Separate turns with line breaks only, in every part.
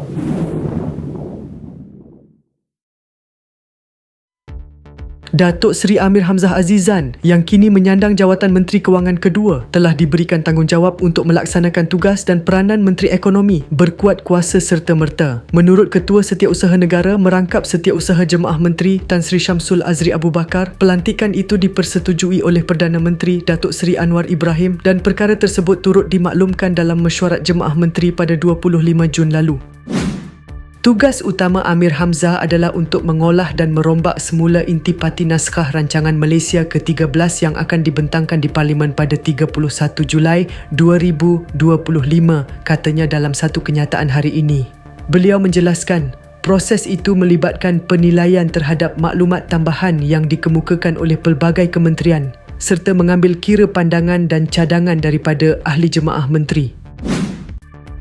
ハハハハ! Datuk Seri Amir Hamzah Azizan yang kini menyandang jawatan Menteri Kewangan kedua telah diberikan tanggungjawab untuk melaksanakan tugas dan peranan Menteri Ekonomi berkuat kuasa serta merta. Menurut Ketua Setiausaha Negara merangkap Setiausaha Jemaah Menteri Tan Sri Syamsul Azri Abu Bakar, pelantikan itu dipersetujui oleh Perdana Menteri Datuk Seri Anwar Ibrahim dan perkara tersebut turut dimaklumkan dalam mesyuarat Jemaah Menteri pada 25 Jun lalu. Tugas utama Amir Hamzah adalah untuk mengolah dan merombak semula intipati naskah rancangan Malaysia ke-13 yang akan dibentangkan di Parlimen pada 31 Julai 2025, katanya dalam satu kenyataan hari ini. Beliau menjelaskan, proses itu melibatkan penilaian terhadap maklumat tambahan yang dikemukakan oleh pelbagai kementerian serta mengambil kira pandangan dan cadangan daripada ahli jemaah menteri.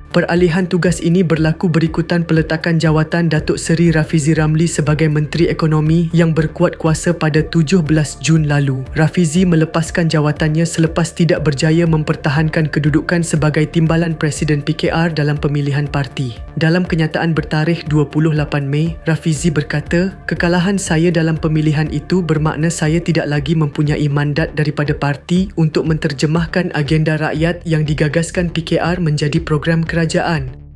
Peralihan tugas ini berlaku berikutan peletakan jawatan Datuk Seri Rafizi Ramli sebagai Menteri Ekonomi yang berkuat kuasa pada 17 Jun lalu. Rafizi melepaskan jawatannya selepas tidak berjaya mempertahankan kedudukan sebagai timbalan Presiden PKR dalam pemilihan parti. Dalam kenyataan bertarikh 28 Mei, Rafizi berkata, kekalahan saya dalam pemilihan itu bermakna saya tidak lagi mempunyai mandat daripada parti untuk menterjemahkan agenda rakyat yang digagaskan PKR menjadi program kerajaan kerajaan.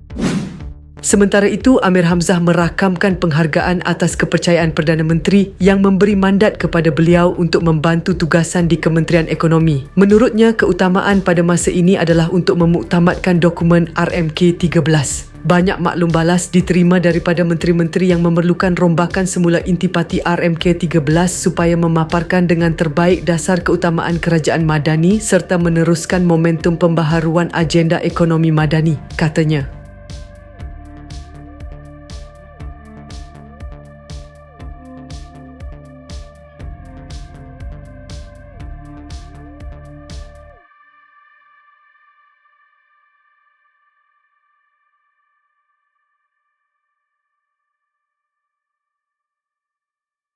Sementara itu, Amir Hamzah merakamkan penghargaan atas kepercayaan Perdana Menteri yang memberi mandat kepada beliau untuk membantu tugasan di Kementerian Ekonomi. Menurutnya, keutamaan pada masa ini adalah untuk memuktamadkan dokumen RMK 13. Banyak maklum balas diterima daripada menteri-menteri yang memerlukan rombakan semula intipati RMK 13 supaya memaparkan dengan terbaik dasar keutamaan kerajaan madani serta meneruskan momentum pembaharuan agenda ekonomi madani, katanya.